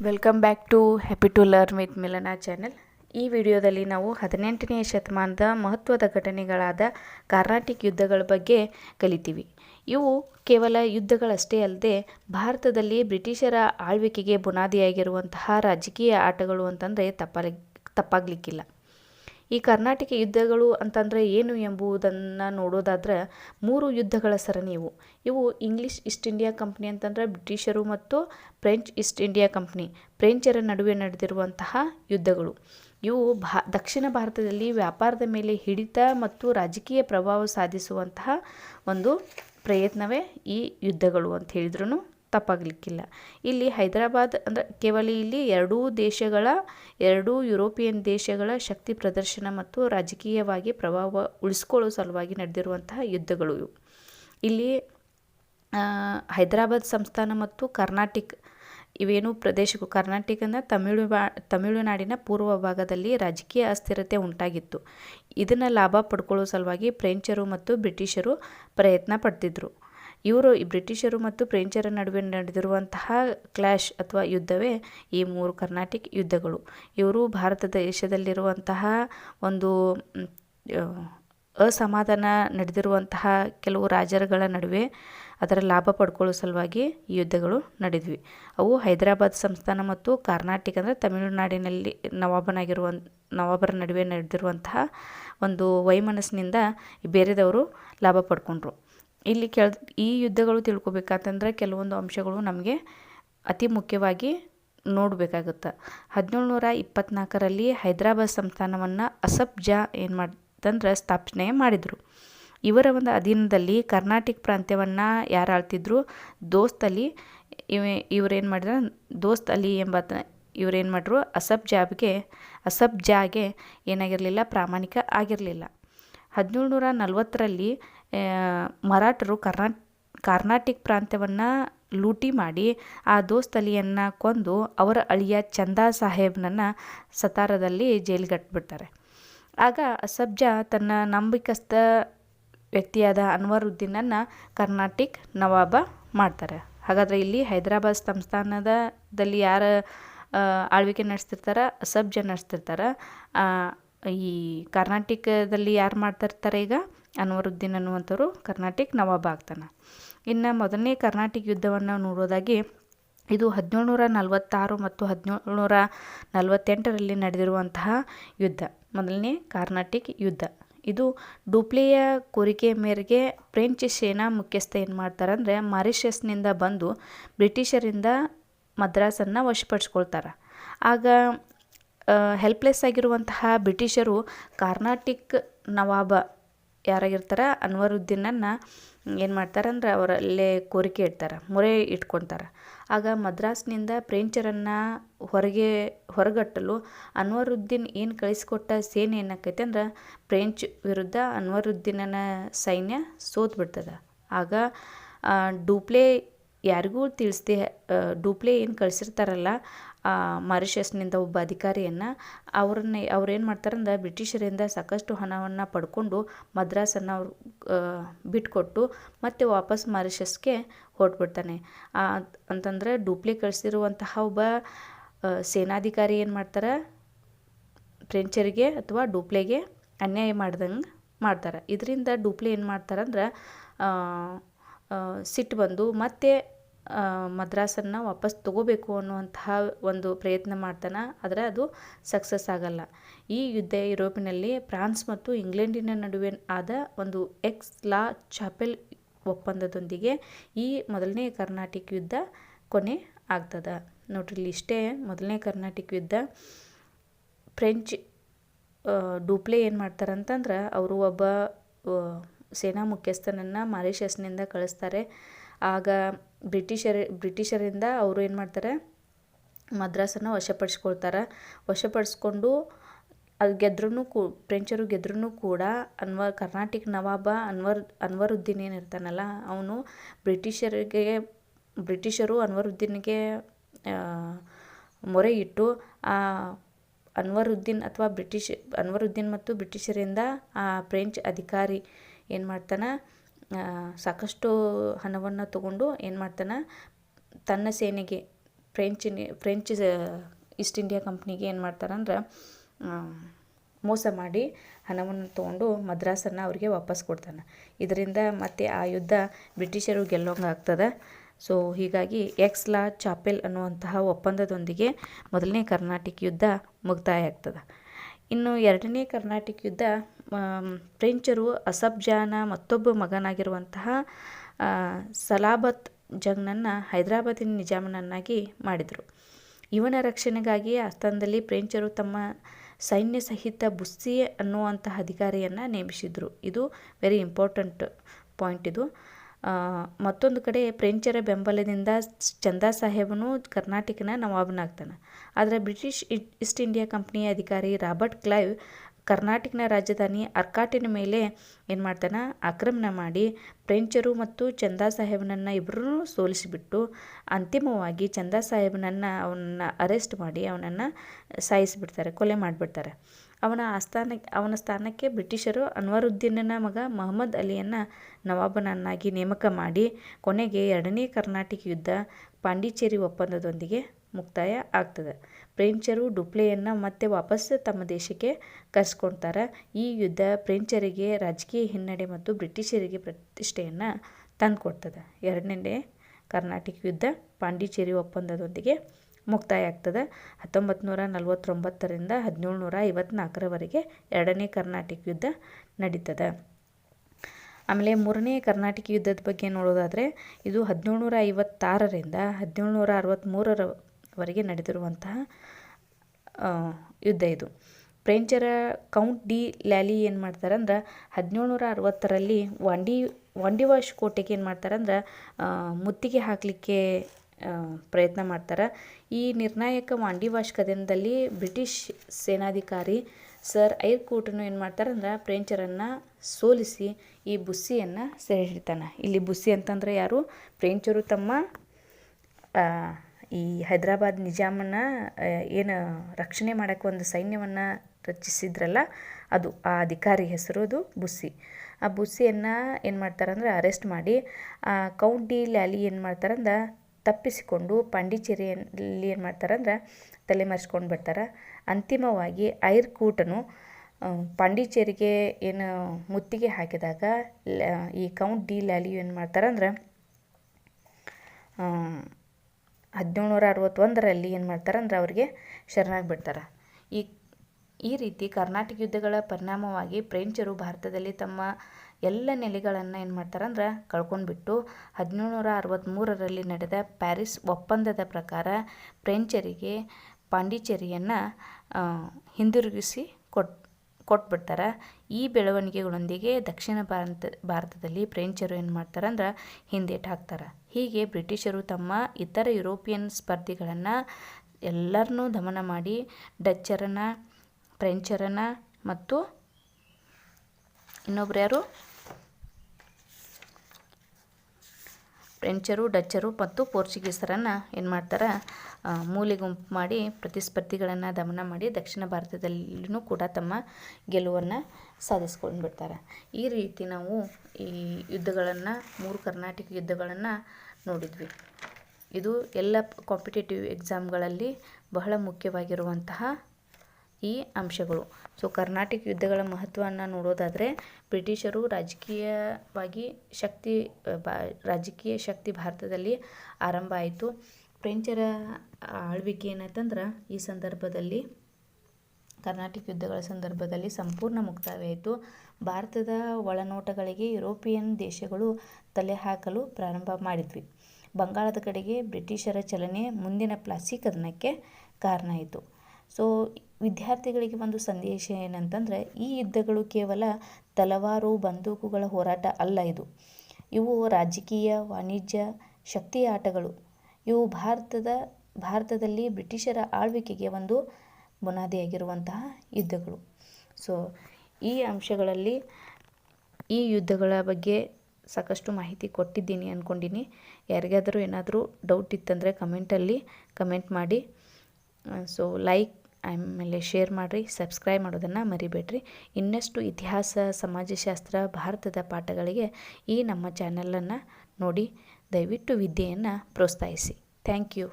Welcome back to happy to learn with Milana channel ಈ ವಿಡಿಯೋದಲ್ಲಿ ನಾವು ಹದಿನೆಂಟನೆಯ ಶತಮಾನದ ಮಹತ್ವದ ಘಟನೆಗಳಾದ ಕಾರ್ನಾಟಿಕ್ ಯುದ್ಧಗಳ ಬಗ್ಗೆ ಕಲಿತೀವಿ. ಇವು ಕೇವಲ ಯುದ್ಧಗಳಷ್ಟೇ ಅಲ್ಲದೆ ಭಾರತದಲ್ಲಿ ಬ್ರಿಟಿಷರ ಆಳ್ವಿಕೆಗೆ ಬುನಾದಿಯಾಗಿರುವಂತಹ ರಾಜಕೀಯ ಆಟಗಳು ಅಂತಂದರೆ ತಪ್ಪಲಿ ತಪ್ಪಾಗಲಿಕ್ಕಿಲ್ಲ. ಈ ಕರ್ನಾಟಕ ಯುದ್ಧಗಳು ಅಂತಂದರೆ ಏನು ಎಂಬುದನ್ನು ನೋಡೋದಾದ್ರೆ ಮೂರು ಯುದ್ಧಗಳ ಸರಣಿ ಇವು. ಇವು ಇಂಗ್ಲಿಷ್ ಈಸ್ಟ್ ಇಂಡಿಯಾ ಕಂಪ್ನಿ ಅಂತಂದರೆ ಬ್ರಿಟಿಷರು ಮತ್ತು ಫ್ರೆಂಚ್ ಈಸ್ಟ್ ಇಂಡಿಯಾ ಕಂಪ್ನಿ. ಫ್ರೆಂಚರ ನಡುವೆ ನಡೆದಿರುವಂತಹ ಯುದ್ಧಗಳು. ಇವು ಭಾ, ದಕ್ಷಿಣ ಭಾರತದಲ್ಲಿ ವ್ಯಾಪಾರದ ಮೇಲೆ ಹಿಡಿತ ಮತ್ತು ರಾಜಕೀಯ ಪ್ರಭಾವ ಸಾಧಿಸುವಂತಹ ಒಂದು ಪ್ರಯತ್ನವೇ ಈ ಯುದ್ಧಗಳು ಅಂತ ಹೇಳಿದ್ರೂ ತಪ್ಪಾಗಲಿಕ್ಕಿಲ್ಲ. ಇಲ್ಲಿ ಹೈದರಾಬಾದ್ ಅಂದರೆ ಕೇವಲ ಇಲ್ಲಿ ಎರಡೂ ದೇಶಗಳ, ಎರಡೂ ಯುರೋಪಿಯನ್ ದೇಶಗಳ ಶಕ್ತಿ ಪ್ರದರ್ಶನ ಮತ್ತು ರಾಜಕೀಯವಾಗಿ ಪ್ರಭಾವ ಉಳಿಸ್ಕೊಳ್ಳೋ ಸಲುವಾಗಿ ನಡೆದಿರುವಂತಹ ಯುದ್ಧಗಳು ಇವು. ಇಲ್ಲಿ ಹೈದರಾಬಾದ್ ಸಂಸ್ಥಾನ ಮತ್ತು ಕರ್ನಾಟಕ ಇವೇನು ಪ್ರದೇಶಗಳು? ಕರ್ನಾಟಕ ಅಂದರೆ ತಮಿಳು ತಮಿಳುನಾಡಿನ ಪೂರ್ವ ಭಾಗದಲ್ಲಿ ರಾಜಕೀಯ ಅಸ್ಥಿರತೆ ಉಂಟಾಗಿತ್ತು. ಇದನ್ನು ಲಾಭ ಪಡ್ಕೊಳ್ಳೋ ಸಲುವಾಗಿ ಫ್ರೆಂಚರು ಮತ್ತು ಬ್ರಿಟಿಷರು ಪ್ರಯತ್ನ ಪಡ್ತಿದ್ರು. ಇವರು ಈ ಬ್ರಿಟಿಷರು ಮತ್ತು ಫ್ರೆಂಚರ ನಡುವೆ ನಡೆದಿರುವಂತಹ ಕ್ಲ್ಯಾಶ್ ಅಥವಾ ಯುದ್ಧವೇ ಈ ಮೂರು ಕರ್ನಾಟಿಕ್ ಯುದ್ಧಗಳು. ಇವರು ಭಾರತ ದೇಶದಲ್ಲಿರುವಂತಹ ಒಂದು ಅಸಮಾಧಾನ ನಡೆದಿರುವಂತಹ ಕೆಲವು ರಾಜರುಗಳ ನಡುವೆ ಅದರ ಲಾಭ ಪಡ್ಕೊಳ್ಳೋ ಸಲುವಾಗಿ ಯುದ್ಧಗಳು ನಡೆದ್ವಿ. ಅವು ಹೈದರಾಬಾದ್ ಸಂಸ್ಥಾನ ಮತ್ತು ಕರ್ನಾಟಕ ಅಂದರೆ ತಮಿಳುನಾಡಿನಲ್ಲಿ ನವಾಬನಾಗಿರುವ, ನವಾಬರ ನಡುವೆ ನಡೆದಿರುವಂತಹ ಒಂದು ವೈಮನಸ್ಸಿನಿಂದ ಬೇರೆದವರು ಲಾಭ ಪಡ್ಕೊಂಡ್ರು. ಇಲ್ಲಿ ಕೆಳ, ಈ ಯುದ್ಧಗಳು ತಿಳ್ಕೊಬೇಕಂತಂದ್ರೆ ಕೆಲವೊಂದು ಅಂಶಗಳು ನಮಗೆ ಅತಿ ಮುಖ್ಯವಾಗಿ ನೋಡಬೇಕಾಗುತ್ತೆ. ಹದಿನೇಳು ನೂರ ಇಪ್ಪತ್ನಾಲ್ಕರಲ್ಲಿ ಹೈದರಾಬಾದ್ ಸಂಸ್ಥಾನವನ್ನು ಅಸಬ್ ಜಾ ಏನು ಮಾಡ್ತಂದ್ರೆ ಸ್ಥಾಪನೆ ಮಾಡಿದರು. ಇವರ ಒಂದು ಅಧೀನದಲ್ಲಿ ಕರ್ನಾಟಕ ಪ್ರಾಂತ್ಯವನ್ನು ಯಾರು ಆಳ್ತಿದ್ರು? ದೋಸ್ತ್ ಅಲಿ, ಇವ, ಇವರೇನು ಮಾಡಿದ್ರು? ದೋಸ್ತ್ ಅಲಿ ಎಂಬ ಇವರೇನು ಮಾಡಿದ್ರು ಅಸಬ್ ಜಾಬ್ಗೆ ಅಸಬ್ ಜಾಗೆ ಏನಾಗಿರಲಿಲ್ಲ, ಪ್ರಾಮಾಣಿಕ ಆಗಿರಲಿಲ್ಲ. ಹದಿನೇಳು ನೂರ ನಲ್ವತ್ತರಲ್ಲಿ ಮರಾಠರು ಕರ್ನಾ, ಕರ್ನಾಟಕ ಪ್ರಾಂತ್ಯವನ್ನು ಲೂಟಿ ಮಾಡಿ ಆ ದೋಸ್ತಲಿಯನ್ನು ಕೊಂದು ಅವರ ಅಳಿಯ ಚಂದಾ ಸಾಹೇಬ್ನನ್ನು ಸತಾರದಲ್ಲಿ ಜೈಲಿಗಟ್ಬಿಡ್ತಾರೆ. ಆಗ ಅಸಬ್ಜ ತನ್ನ ನಂಬಿಕಸ್ಥ ವ್ಯಕ್ತಿಯಾದ ಅನ್ವರುದ್ದೀನನ್ನು ಕರ್ನಾಟಿಕ್ ನವಾಬ ಮಾಡ್ತಾರೆ. ಹಾಗಾದರೆ ಇಲ್ಲಿ ಹೈದರಾಬಾದ್ ಸಂಸ್ಥಾನದಲ್ಲಿ ಯಾರು ಆಳ್ವಿಕೆ ನಡೆಸ್ತಿರ್ತಾರೆ? ಅಸಬ್ಜ ನಡೆಸ್ತಿರ್ತಾರೆ. ಈ ಕರ್ನಾಟಕದಲ್ಲಿ ಯಾರು ಮಾಡ್ತಿರ್ತಾರೆ ಈಗ? ಅನ್ವರುದ್ದೀನ್ ಅನ್ನುವಂಥವ್ರು ಕರ್ನಾಟಕ ನವಾಬ ಆಗ್ತಾನೆ. ಇನ್ನು ಮೊದಲನೇ ಕರ್ನಾಟಕ ಯುದ್ಧವನ್ನು ನೋಡೋದಾಗಿ ಇದು ಹದಿನೇಳು ನೂರ ನಲವತ್ತಾರು ಮತ್ತು ಹದಿನೇಳುನೂರ ನಲವತ್ತೆಂಟರಲ್ಲಿ ನಡೆದಿರುವಂತಹ ಯುದ್ಧ, ಮೊದಲನೇ ಕರ್ನಾಟಕ ಯುದ್ಧ. ಇದು ಡೂಪ್ಲೆಯ ಕೋರಿಕೆ ಮೇರೆಗೆ ಫ್ರೆಂಚ್ ಸೇನಾ ಮುಖ್ಯಸ್ಥ ಏನು ಮಾಡ್ತಾರೆ ಅಂದರೆ ಮಾರಿಷಸ್ನಿಂದ ಬಂದು ಬ್ರಿಟಿಷರಿಂದ ಮದ್ರಾಸನ್ನು ವಶಪಡಿಸ್ಕೊಳ್ತಾರೆ. ಆಗ ಹೆಲ್ಪ್ಲೆಸ್ ಆಗಿರುವಂತಹ ಬ್ರಿಟಿಷರು ಕಾರ್ನಾಟಿಕ್ ನವಾಬ ಯಾರಾಗಿರ್ತಾರೆ? ಅನ್ವರುದ್ದೀನನ್ನು ಏನು ಮಾಡ್ತಾರಂದ್ರೆ ಅವರಲ್ಲೇ ಕೋರಿಕೆ ಇಡ್ತಾರೆ, ಮೊರೆ ಇಟ್ಕೊತಾರೆ. ಆಗ ಮದ್ರಾಸ್ನಿಂದ ಫ್ರೆಂಚರನ್ನು ಹೊರಗೆ, ಹೊರಗಟ್ಟಲು ಅನ್ವರುದ್ದೀನ್ ಏನು ಕಳಿಸ್ಕೊಟ್ಟ ಸೇನೆ ಏನಾಕೈತೆ ಅಂದ್ರೆ ಫ್ರೆಂಚ್ ವಿರುದ್ಧ ಅನ್ವರುದ್ದೀನನ ಸೈನ್ಯ ಸೋತ್ಬಿಡ್ತದೆ. ಆಗ ಡೂಪ್ಲೆ ಯಾರಿಗೂ ತಿಳಿಸ್ದೆ ಡೂಪ್ಲೆ ಏನು ಕಳಿಸಿರ್ತಾರಲ್ಲ ಮಾರಿಷಸ್ನಿಂದ ಒಬ್ಬ ಅಧಿಕಾರಿಯನ್ನು, ಅವ್ರನ್ನ, ಅವ್ರೇನು ಮಾಡ್ತಾರಂದ್ರೆ ಬ್ರಿಟಿಷರಿಂದ ಸಾಕಷ್ಟು ಹಣವನ್ನು ಪಡ್ಕೊಂಡು ಮದ್ರಾಸನ್ನು ಅವ್ರು ಬಿಟ್ಕೊಟ್ಟು ಮತ್ತೆ ವಾಪಸ್ ಮಾರಿಷಸ್ಗೆ ಹೊರಟ್ಬಿಡ್ತಾನೆ. ಅಂತಂದರೆ ಡೂಪ್ಲೆ ಕಳಿಸಿರುವಂತಹ ಒಬ್ಬ ಸೇನಾಧಿಕಾರಿ ಏನು ಮಾಡ್ತಾರೆ? ಫ್ರೆಂಚರಿಗೆ ಅಥವಾ ಡೂಪ್ಲೆಗೆ ಅನ್ಯಾಯ ಮಾಡ್ದಂಗೆ ಮಾಡ್ತಾರೆ. ಇದರಿಂದ ಡೂಪ್ಲೆ ಏನು ಮಾಡ್ತಾರಂದ್ರೆ ಸಿಟ್ಟು ಬಂದು ಮತ್ತೆ ಮದ್ರಾಸನ್ನು ವಾಪಸ್ ತಗೋಬೇಕು ಅನ್ನುವಂತಹ ಒಂದು ಪ್ರಯತ್ನ ಮಾಡ್ತಾನೆ, ಆದರೆ ಅದು ಸಕ್ಸಸ್ ಆಗಲ್ಲ. ಈ ಯುದ್ಧ ಯುರೋಪಿನಲ್ಲಿ ಫ್ರಾನ್ಸ್ ಮತ್ತು ಇಂಗ್ಲೆಂಡಿನ ನಡುವೆ ಆದ ಒಂದು ಎಕ್ಸ್ ಲಾ ಚಾಪೆಲ್ ಒಪ್ಪಂದದೊಂದಿಗೆ ಈ ಮೊದಲನೇ ಕರ್ನಾಟಕ ಯುದ್ಧ ಕೊನೆ ಆಗ್ತದೆ. ನೋಡ್ರಿ ಇಲ್ಲಿ ಇಷ್ಟೇ, ಮೊದಲನೇ ಕರ್ನಾಟಕ ಯುದ್ಧ ಫ್ರೆಂಚ್ ಡೂಪ್ಲೆ ಏನು ಮಾಡ್ತಾರಂತಂದ್ರೆ, ಅವರು ಒಬ್ಬ ಸೇನಾ ಮುಖ್ಯಸ್ಥನನ್ನು ಮಾರಿಷಸ್ನಿಂದ ಕಳಿಸ್ತಾರೆ. ಆಗ ಬ್ರಿಟಿಷರ, ಬ್ರಿಟಿಷರಿಂದ ಅವರು ಏನು ಮಾಡ್ತಾರೆ? ಮದ್ರಾಸನ್ನು ವಶಪಡಿಸ್ಕೊಳ್ತಾರೆ. ವಶಪಡಿಸ್ಕೊಂಡು ಅದು ಗೆದ್ರೂ ಕೂ, ಫ್ರೆಂಚರು ಗೆದ್ರೂ ಕೂಡ ಅನ್ವರ್, ಕರ್ನಾಟಕ ನವಾಬ ಅನ್ವರ್, ಅನ್ವರುದ್ದೀನ್ ಏನಿರ್ತಾನಲ್ಲ ಅವನು ಬ್ರಿಟಿಷರಿಗೆ, ಬ್ರಿಟಿಷರು ಅನ್ವರುದ್ದೀನ್ಗೆ ಮೊರೆ ಇಟ್ಟು ಆ ಅನ್ವರುದ್ದೀನ್ ಅಥವಾ ಬ್ರಿಟಿಷ್, ಅನ್ವರುದ್ದೀನ್ ಮತ್ತು ಬ್ರಿಟಿಷರಿಂದ ಆ ಫ್ರೆಂಚ್ ಅಧಿಕಾರಿ ಏನು ಮಾಡ್ತಾನೆ? ಸಾಕಷ್ಟು ಹಣವನ್ನು ತಗೊಂಡು ಏನು ಮಾಡ್ತಾನೆ, ತನ್ನ ಸೇನೆಗೆ, ಫ್ರೆಂಚ್ ಫ್ರೆಂಚ್ ಈಸ್ಟ್ ಇಂಡಿಯಾ ಕಂಪ್ನಿಗೆ ಏನು ಮಾಡ್ತಾರಂದ್ರೆ ಮೋಸ ಮಾಡಿ ಹಣವನ್ನು ತೊಗೊಂಡು ಮದ್ರಾಸನ್ನು ಅವರಿಗೆ ವಾಪಸ್ ಕೊಡ್ತಾನೆ. ಇದರಿಂದ ಮತ್ತೆ ಆ ಯುದ್ಧ ಬ್ರಿಟಿಷರು ಗೆಲ್ಲೋಂಗೆ ಆಗ್ತದೆ. ಸೊ ಹೀಗಾಗಿ ಎಕ್ಸ್ ಲಾ ಚಾಪೆಲ್ ಅನ್ನುವಂತಹ ಒಪ್ಪಂದದೊಂದಿಗೆ ಮೊದಲನೇ ಕರ್ನಾಟಕ ಯುದ್ಧ ಮುಕ್ತಾಯ ಆಗ್ತದೆ. ಇನ್ನು ಎರಡನೇ ಕರ್ನಾಟಕ ಯುದ್ಧ ಫ್ರೆಂಚರು ಅಸಬ್ಜಾನ ಮತ್ತೊಬ್ಬ ಮಗನಾಗಿರುವಂತಹ ಸಲಾಬತ್ ಜಂಗ್ನನ್ನು ಹೈದರಾಬಾದಿನ ನಿಜಾಮನನ್ನಾಗಿ ಮಾಡಿದರು. ಇವನ ರಕ್ಷಣೆಗಾಗಿ ಆಸ್ಥಾನದಲ್ಲಿ ಫ್ರೆಂಚರು ತಮ್ಮ ಸೈನ್ಯ ಸಹಿತ ಬುಸ್ಸಿ ಅನ್ನುವಂತಹ ಅಧಿಕಾರಿಯನ್ನು ನೇಮಿಸಿದರು. ಇದು ವೆರಿ ಇಂಪಾರ್ಟೆಂಟ್ ಪಾಯಿಂಟ್ ಇದು. ಮತ್ತೊಂದು ಕಡೆ ಫ್ರೆಂಚರ ಬೆಂಬಲದಿಂದ ಚಂದಾ ಸಾಹೇಬನು ಕರ್ನಾಟಕನ ನವಾಬನಾಗ್ತಾನೆ. ಆದರೆ ಬ್ರಿಟಿಷ್ ಈಸ್ಟ್ ಇಂಡಿಯಾ ಕಂಪ್ನಿಯ ಅಧಿಕಾರಿ ರಾಬರ್ಟ್ ಕ್ಲೈವ್ ಕರ್ನಾಟಕನ ರಾಜಧಾನಿ ಅರ್ಕಾಟಿನ ಮೇಲೆ ಏನು ಮಾಡ್ತಾನೆ? ಆಕ್ರಮಣ ಮಾಡಿ ಫ್ರೆಂಚರು ಮತ್ತು ಚಂದಾ ಸಾಹೇಬನನ್ನು ಇಬ್ಬರೂ ಸೋಲಿಸಿಬಿಟ್ಟು ಅಂತಿಮವಾಗಿ ಚಂದಾ ಸಾಹೇಬನನ್ನು ಅವನನ್ನು ಅರೆಸ್ಟ್ ಮಾಡಿ ಅವನನ್ನು ಸಾಯಿಸಿಬಿಡ್ತಾರೆ, ಕೊಲೆ ಮಾಡಿಬಿಡ್ತಾರೆ. ಅವನ ಆಸ್ಥಾನ ಅವನ ಸ್ಥಾನಕ್ಕೆ ಬ್ರಿಟಿಷರು ಅನ್ವರುದ್ದೀನನ ಮಗ ಮಹಮ್ಮದ್ ಅಲಿಯನ್ನು ನವಾಬನನ್ನಾಗಿ ನೇಮಕ ಮಾಡಿ, ಕೊನೆಗೆ ಎರಡನೇ ಕರ್ನಾಟಕ ಯುದ್ಧ ಪಾಂಡಿಚೇರಿ ಒಪ್ಪಂದದೊಂದಿಗೆ ಮುಕ್ತಾಯ ಆಗ್ತದೆ. ಫ್ರೆಂಚರು ಡುಪ್ಲೆಯನ್ನು ಮತ್ತೆ ವಾಪಸ್ ತಮ್ಮ ದೇಶಕ್ಕೆ ಕರೆಸ್ಕೊಳ್ತಾರೆ ಈ ಯುದ್ಧ ಫ್ರೆಂಚರಿಗೆ ರಾಜಕೀಯ ಹಿನ್ನಡೆ ಮತ್ತು ಬ್ರಿಟಿಷರಿಗೆ ಪ್ರತಿಷ್ಠೆಯನ್ನು ತಂದುಕೊಡ್ತದೆ. ಎರಡನೇ ಕರ್ನಾಟಕ ಯುದ್ಧ ಪಾಂಡಿಚೇರಿ ಒಪ್ಪಂದದೊಂದಿಗೆ ಮುಕ್ತಾಯ ಆಗ್ತದೆ ಹತ್ತೊಂಬತ್ತು ನೂರ ನಲ್ವತ್ತೊಂಬತ್ತರಿಂದ ಹದಿನೇಳು ನೂರ ಐವತ್ತ್ನಾಲ್ಕರವರೆಗೆ ಎರಡನೇ ಕರ್ನಾಟಕ ಯುದ್ಧ ನಡೀತದೆ. ಆಮೇಲೆ ಮೂರನೇ ಕರ್ನಾಟಕ ಯುದ್ಧದ ಬಗ್ಗೆ ನೋಡೋದಾದರೆ, ಇದು ಹದಿನೇಳು ನೂರ ಐವತ್ತಾರರಿಂದ ಹದಿನೇಳು ನೂರ ಅರವತ್ತ್ಮೂರರವರೆಗೆ ನಡೆದಿರುವಂತಹ ಯುದ್ಧ ಇದು. ಫ್ರೆಂಚರ ಕೌಂಟ್ ಡಿ ಲ್ಯಾಲಿ ಏನು ಮಾಡ್ತಾರೆ ಅಂದ್ರೆ ಹದಿನೇಳು ನೂರ ಅರವತ್ತರಲ್ಲಿ ವಾಂಡಿ, ವಾಂಡಿವಾಶ್ ಕೋಟೆಗೆ ಏನು ಮಾಡ್ತಾರೆ ಅಂದ್ರೆ ಮುತ್ತಿಗೆ ಹಾಕಲಿಕ್ಕೆ ಪ್ರಯತ್ನ ಮಾಡ್ತಾರೆ. ಈ ನಿರ್ಣಾಯಕ ವಾಂಡಿವಾಶ್ ಕದನದಲ್ಲಿ ಬ್ರಿಟಿಷ್ ಸೇನಾಧಿಕಾರಿ ಸರ್ ಐರ್ಕೂಟನು ಏನು ಮಾಡ್ತಾರೆ ಅಂದ್ರೆ ಫ್ರೆಂಚರನ್ನು ಸೋಲಿಸಿ ಈ ಬುಸ್ಸಿಯನ್ನು ಸೆರೆ ಹಿಡಿತಾನೆ ಇಲ್ಲಿ ಬುಸ್ಸಿ ಅಂತಂದರೆ ಯಾರು? ಫ್ರೆಂಚರು ತಮ್ಮ ಈ ಹೈದರಾಬಾದ್ ನಿಜಾಮನ ಏನು ರಕ್ಷಣೆ ಮಾಡೋಕ್ಕೆ ಒಂದು ಸೈನ್ಯವನ್ನು ರಚಿಸಿದ್ರಲ್ಲ, ಅದು ಆ ಅಧಿಕಾರಿ ಹೆಸರು ಅದು ಬುಸ್ಸಿ. ಆ ಬುಸ್ಸಿಯನ್ನು ಏನು ಮಾಡ್ತಾರಂದ್ರೆ ಅರೆಸ್ಟ್ ಮಾಡಿ ಕೌಂಟಿ ಲ್ಯಾಲಿ ಏನು ಮಾಡ್ತಾರಂದ್ರೆ ತಪ್ಪಿಸಿಕೊಂಡು ಪಾಂಡಿಚೇರಿಯಲ್ಲಿ ಏನು ಮಾಡ್ತಾರಂದ್ರೆ ತಲೆಮರೆಸ್ಕೊಂಡು ಬಿಡ್ತಾರೆ. ಅಂತಿಮವಾಗಿ ಐರ್ಕೂಟನು ಪಾಂಡಿಚೇರಿಗೆ ಏನು ಮುತ್ತಿಗೆ ಹಾಕಿದಾಗ ಈ ಕೌಂಟ್ ಡಿ ಲ್ಯಾಲಿಯು ಏನು ಮಾಡ್ತಾರಂದ್ರೆ ಹದಿನೇಳು ನೂರ ಅರವತ್ತೊಂದರಲ್ಲಿ ಏನು ಮಾಡ್ತಾರಂದ್ರೆ ಅವರಿಗೆ ಶರಣಾಗಿ ಬಿಡ್ತಾರೆ. ಈ ಈ ರೀತಿ ಕರ್ನಾಟಕ ಯುದ್ಧಗಳ ಪರಿಣಾಮವಾಗಿ ಫ್ರೆಂಚರು ಭಾರತದಲ್ಲಿ ತಮ್ಮ ಎಲ್ಲ ನೆಲೆಗಳನ್ನು ಏನು ಮಾಡ್ತಾರಂದ್ರೆ ಕಳ್ಕೊಂಡ್ಬಿಟ್ಟು ಹದಿನೇಳು ನೂರ ಅರವತ್ತ್ಮೂರರಲ್ಲಿ ನಡೆದ ಪ್ಯಾರಿಸ್ ಒಪ್ಪಂದದ ಪ್ರಕಾರ ಫ್ರೆಂಚರಿಗೆ ಪಾಂಡಿಚೇರಿಯನ್ನು ಹಿಂದಿರುಗಿಸಿ ಕೊಟ್, ಕೊಟ್ಬಿಡ್ತಾರೆ. ಈ ಬೆಳವಣಿಗೆಗಳೊಂದಿಗೆ ದಕ್ಷಿಣ ಭಾರತ, ಭಾರತದಲ್ಲಿ ಫ್ರೆಂಚರು ಏನು ಮಾಡ್ತಾರಂದ್ರೆ ಹಿಂದೇಟು ಹಾಕ್ತಾರೆ. ಹೀಗೆ ಬ್ರಿಟಿಷರು ತಮ್ಮ ಇತರ ಯುರೋಪಿಯನ್ ಸ್ಪರ್ಧಿಗಳನ್ನು ಎಲ್ಲರನ್ನೂ ದಮನ ಮಾಡಿ ಡಚ್ಚರನ್ನು, ಫ್ರೆಂಚರನ್ನು ಮತ್ತು ಇನ್ನೊಬ್ರು ಯಾರು? ಫ್ರೆಂಚರು, ಡಚ್ಚರು ಮತ್ತು ಪೋರ್ಚುಗೀಸರನ್ನು ಏನು ಮಾಡ್ತಾರೆ ಮೂಲೆ ಗುಂಪು ಮಾಡಿ ಪ್ರತಿಸ್ಪರ್ಧಿಗಳನ್ನು ದಮನ ಮಾಡಿ ದಕ್ಷಿಣ ಭಾರತದಲ್ಲೂ ಕೂಡ ತಮ್ಮ ಗೆಲುವನ್ನು ಸಾಧಿಸ್ಕೊಂಡು ಬಿಡ್ತಾರೆ ಈ ರೀತಿ ನಾವು ಈ ಯುದ್ಧಗಳನ್ನು, ಮೂರು ಕರ್ನಾಟಕ ಯುದ್ಧಗಳನ್ನು ನೋಡಿದ್ವಿ. ಇದು ಎಲ್ಲ ಕಾಂಪಿಟೇಟಿವ್ ಎಕ್ಸಾಮ್ಗಳಲ್ಲಿ ಬಹಳ ಮುಖ್ಯವಾಗಿರುವಂತಹ ಈ ಅಂಶಗಳು. ಸೊ ಕರ್ನಾಟಕ ಯುದ್ಧಗಳ ಮಹತ್ವವನ್ನು ನೋಡೋದಾದರೆ, ಬ್ರಿಟಿಷರು ರಾಜಕೀಯವಾಗಿ ಶಕ್ತಿ, ಬಾ, ರಾಜಕೀಯ ಶಕ್ತಿ ಭಾರತದಲ್ಲಿ ಆರಂಭ ಆಯಿತು. ಫ್ರೆಂಚರ ಆಳ್ವಿಕೆ ಏನಾಯ್ತಂದ್ರೆ ಈ ಸಂದರ್ಭದಲ್ಲಿ, ಕರ್ನಾಟಕ ಯುದ್ಧಗಳ ಸಂದರ್ಭದಲ್ಲಿ ಸಂಪೂರ್ಣ ಮುಕ್ತಾಯವಾಯಿತು ಭಾರತದ ಒಳನೋಟಗಳಿಗೆ ಯುರೋಪಿಯನ್ ದೇಶಗಳು ತಲೆ ಹಾಕಲು ಪ್ರಾರಂಭ ಮಾಡಿದ್ವಿ. ಬಂಗಾಳದ ಕಡೆಗೆ ಬ್ರಿಟಿಷರ ಚಲನೆ ಮುಂದಿನ ಪ್ಲಾಸಿ ಕದನಕ್ಕೆ ಕಾರಣ ಆಯಿತು. ಸೊ ವಿದ್ಯಾರ್ಥಿಗಳಿಗೆ ಒಂದು ಸಂದೇಶ ಏನಂತಂದರೆ, ಈ ಯುದ್ಧಗಳು ಕೇವಲ ತಲವಾರು ಬಂದೂಕುಗಳ ಹೋರಾಟ ಅಲ್ಲ ಇದು. ಇವು ರಾಜಕೀಯ, ವಾಣಿಜ್ಯ ಶಕ್ತಿಯ ಆಟಗಳು. ಇವು ಭಾರತದ, ಭಾರತದಲ್ಲಿ ಬ್ರಿಟಿಷರ ಆಳ್ವಿಕೆಗೆ ಒಂದು ಬುನಾದಿಯಾಗಿರುವಂತಹ ಯುದ್ಧಗಳು. ಸೊ ಈ ಅಂಶಗಳಲ್ಲಿ ಈ ಯುದ್ಧಗಳ ಬಗ್ಗೆ ಸಾಕಷ್ಟು ಮಾಹಿತಿ ಕೊಟ್ಟಿದ್ದೀನಿ ಅಂದ್ಕೊಂಡಿನಿ ಯಾರಿಗಾದರೂ ಏನಾದರೂ ಡೌಟ್ ಇತ್ತಂದರೆ ಕಮೆಂಟಲ್ಲಿ ಕಮೆಂಟ್ ಮಾಡಿ. ಸೊ ಲೈಕ್ ಆಮೇಲೆ ಶೇರ್ ಮಾಡಿರಿ, ಸಬ್ಸ್ಕ್ರೈಬ್ ಮಾಡೋದನ್ನು ಮರಿಬೇಡ್ರಿ. ಇನ್ನಷ್ಟು ಇತಿಹಾಸ, ಸಮಾಜಶಾಸ್ತ್ರ, ಭಾರತದ ಪಾಠಗಳಿಗೆ ಈ ನಮ್ಮ ಚಾನಲನ್ನು ನೋಡಿ ದಯವಿಟ್ಟು ವಿದ್ಯೆಯನ್ನು ಪ್ರೋತ್ಸಾಹಿಸಿ. Thank you